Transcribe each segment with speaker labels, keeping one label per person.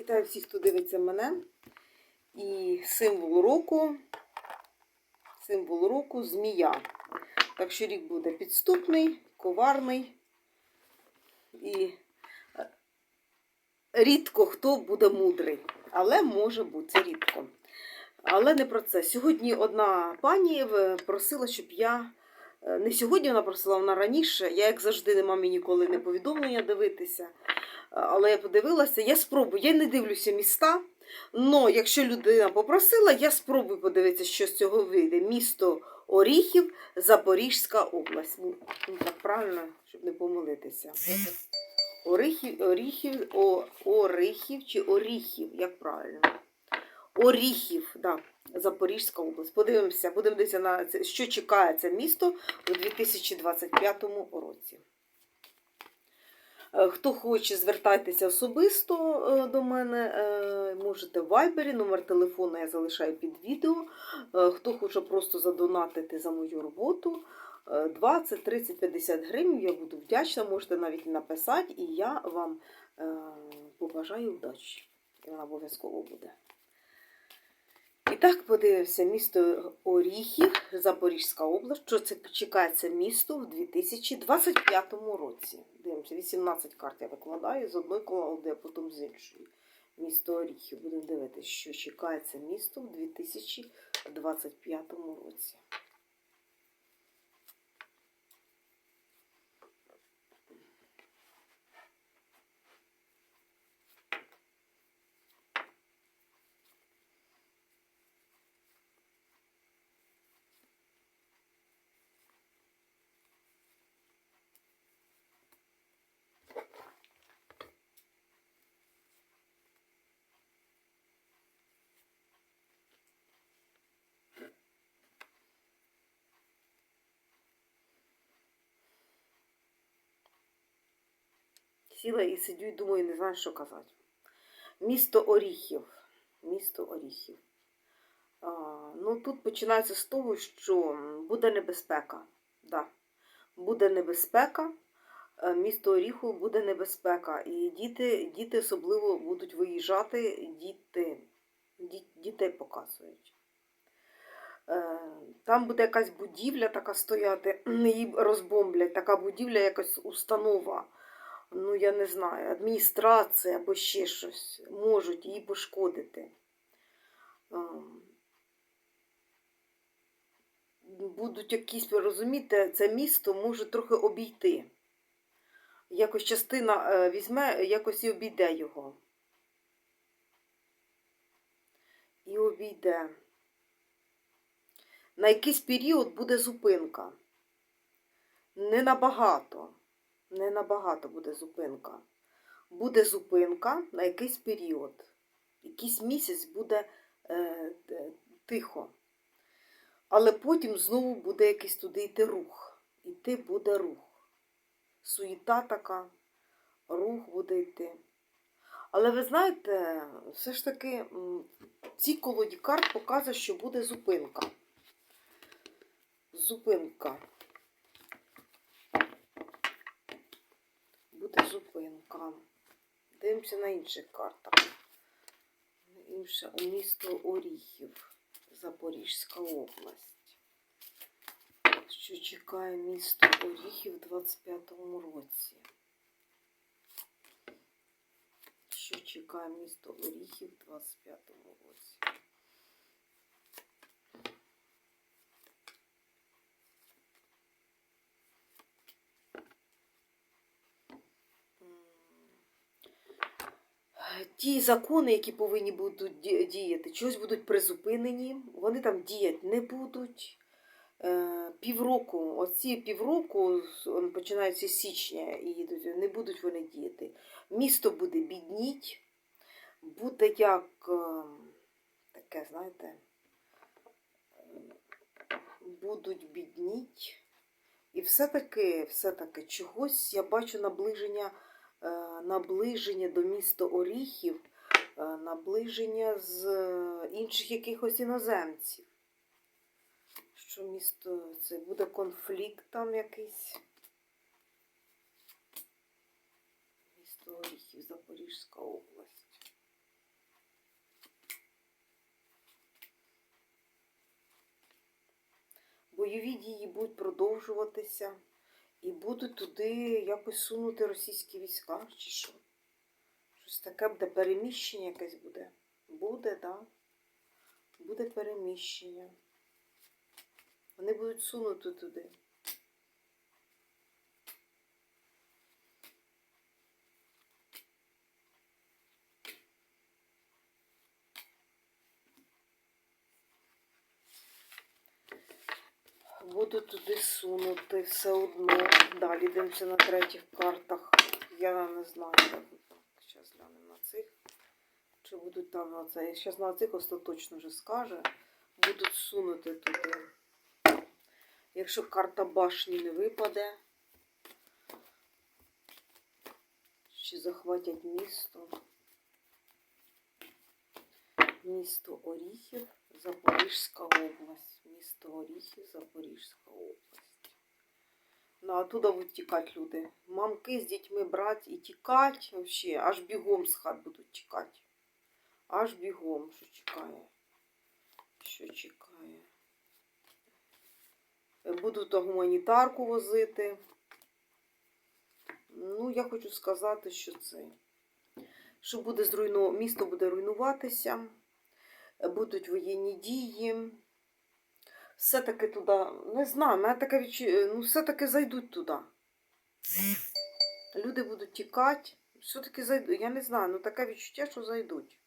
Speaker 1: Вітаю всіх, хто дивиться мене. І символ року, символ року змія. Так що рік буде підступний, коварний. І е, рідко хто буде мудрий. Але може бути, рідко. Але не про це. Сьогодні одна пані е, просила, щоб я. е, Не сьогодні вона просила, вона раніше. Я, як завжди, не мамі ніколи не повідомлення дивитися. Але я подивилася, я спробую. Я не дивлюся міста. але якщо людина попросила, я спробую подивитися, що з цього вийде. Місто Оріхів, Запорізька область. Ну, ну, так правильно, щоб не помилитися. Оріхів, Оріхів, о, Оріхів чи Оріхів, як правильно? Оріхів, да, Запорізька область. Подивимося, будемо дивитися на це, що чекає це місто у 2025 році. Е, Хто хоче, звертайтеся особисто е, до мене. е, Можете в вайбері, номер телефону я залишаю під відео. Хто хоче просто задонатити за мою роботу. е, 20, 30, 50 гривень, я буду вдячна, можете навіть написати, і я вам побажаю удачі. Вона обов'язково буде. І так подивився місто Оріхів, Запорізька область. Що це чекається місто в 2025 році. Дивимося, 18 карт я викладаю з одної колоди, а потім з іншої. Місто Оріхів. Будемо дивитися, що чекається місто в 2025 році. Сіла і сидю і думаю, не знаю, що казати. Місто Оріхів. Місто Оріхів. А, ну, тут починається з того, що буде небезпека. Да. Буде небезпека. Е, Місто Оріху буде небезпека. І діти, діти особливо будуть виїжджати, діти, ді- дітей показують. Е, Там буде якась будівля така стояти, її розбомблять, така будівля, якась установа ну я не знаю, адміністрація або ще щось можуть її пошкодити. Ем, Будуть якісь, розумієте, це місто може трохи обійти. Якось частина е, візьме, якось і обійде його. І обійде. На якийсь період буде зупинка. Не набагато не набагато буде зупинка. Буде зупинка на якийсь період. Якийсь місяць буде е, тихо. Але потім знову буде якийсь туди йти рух. Іти буде рух. Суєта така, рух буде йти. Але ви знаєте, все ж таки ці колоді карт показують, що буде зупинка. Зупинка. буде зупинка. Дивимося на інших картах. Інше місто Оріхів, Запорізька область. Що чекає місто Оріхів у 25-му році? Що чекає місто Оріхів у 25-му році? Ті закони, які повинні будуть діяти, чогось будуть призупинені, вони там діяти не будуть. Е, Півроку, оці півроку, починаються з січня і не будуть вони діяти. Місто буде бідніть, буде як е, таке, знаєте, будуть бідніть. І все-таки, все-таки чогось я бачу наближення Е, наближення до міста Оріхів, е, наближення з е, інших якихось іноземців. Що місто це буде конфлікт там якийсь? Місто Оріхів, Запорізька область. Бойові дії будуть продовжуватися і будуть туди якось сунути російські війська, чи що? Щось таке буде, переміщення якесь буде. Буде, так. Да. Буде переміщення. Вони будуть сунути туди. Буду туди сунути все одно. Далі йдемося на третіх картах. Я не знаю. Зараз глянемо на цих. Чи будуть там на це? Зараз на цих остаточно вже скаже. Будуть сунути туди. Якщо карта башні не випаде, чи захватять місто. Місто Оріхів, Запорізька область. Місто Оріхів, Запорізька область. Ну, а туди тікати люди. Мамки з дітьми брати і тікати взагалі, аж бігом з хат будуть тікати. Аж бігом, що чекає. Що чекає. Будуть гуманітарку возити. Ну, я хочу сказати, що це. Що буде зруйно... місто буде руйнуватися, будуть воєнні дії. Все-таки туди, не знаю, мене таке відчу... ну, все-таки зайдуть туди. Люди будуть тікати, все-таки зайдуть. Я не знаю, ну таке відчуття, що зайдуть.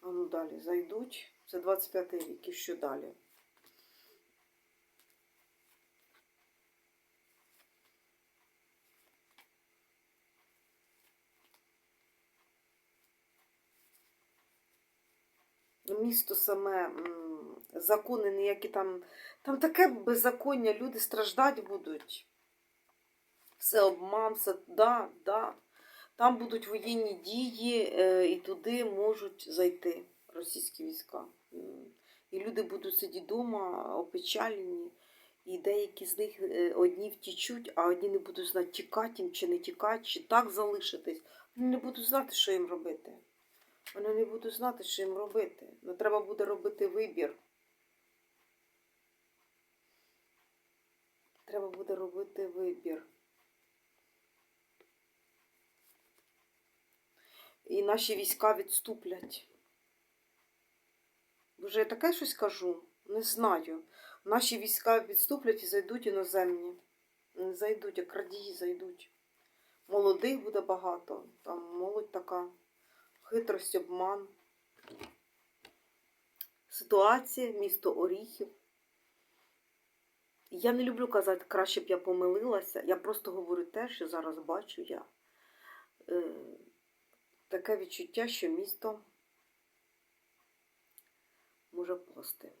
Speaker 1: А ну далі зайдуть. Це 25 рік. І що далі? Місто саме, закони ніякі там. Там таке беззаконня, люди страждати будуть. Все обман, все, да, да. Там будуть воєнні дії, е, і туди можуть зайти російські війська. І люди будуть сидіти вдома, опечалені, і деякі з них е, одні втічуть, а одні не будуть знати, тікати їм чи не тікати, чи так залишитись. Вони не будуть знати, що їм робити. Вони не будуть знати, що їм робити. Ну, треба буде робити вибір. Треба буде робити вибір. І наші війська відступлять. Боже, я таке щось кажу? Не знаю. Наші війська відступлять і зайдуть іноземні. Не зайдуть, як радії зайдуть. Молодих буде багато. Там молодь така. Хитрость, обман. Ситуація, місто Оріхів. Я не люблю казати, краще б я помилилася. Я просто говорю те, що зараз бачу я. Е, таке відчуття, що місто може впасти.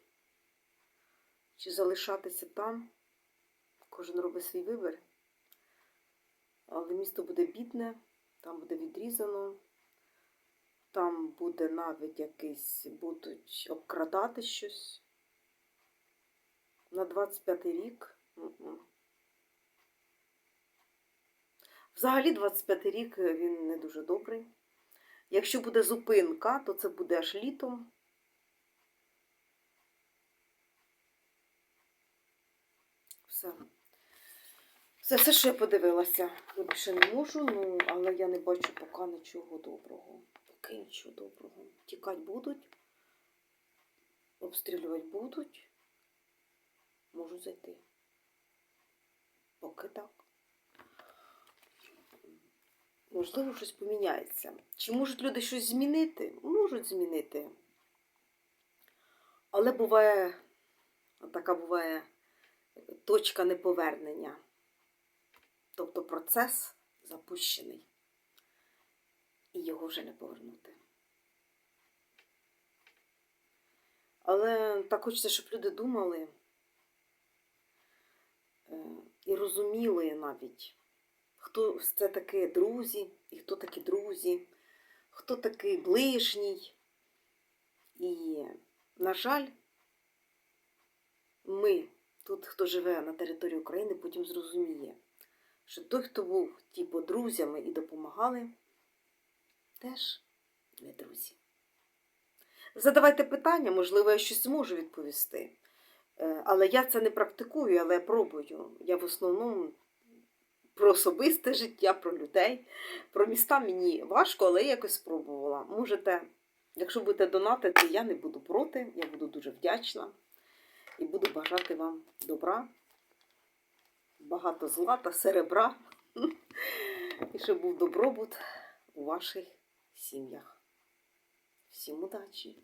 Speaker 1: Чи залишатися там, кожен робить свій вибір. Але місто буде бідне, там буде відрізано. Там буде навіть якийсь, будуть обкрадати щось. На 25 рік. Взагалі 25 рік е, він не дуже добрий. Якщо буде зупинка, то це буде аж літом. Все. Все, все, що я подивилася. Я більше не можу, ну, але я не бачу поки нічого доброго. Поки нічого доброго. Тікати будуть, обстрілювати будуть, можуть зайти. Поки так. Можливо, щось поміняється. Чи можуть люди щось змінити? Можуть змінити. Але буває, така буває точка неповернення. Тобто процес запущений. І його вже не повернути. Але так хочеться, щоб люди думали е, і розуміли навіть, хто це такі друзі, і хто такі друзі, хто такий ближній. І, на жаль, ми, тут, хто живе на території України, потім зрозуміє, що той, хто був типу, друзями і допомагали, теж не друзі. Задавайте питання, можливо, я щось зможу відповісти. Е, Але я це не практикую, але я пробую. Я в основному про особисте життя, про людей. Про міста мені важко, але я якось спробувала. Можете, якщо будете донатити, я не буду проти, я буду дуже вдячна і буду бажати вам добра, багато злата, серебра, і щоб був добробут у ваших сім'ях. Всім удачі!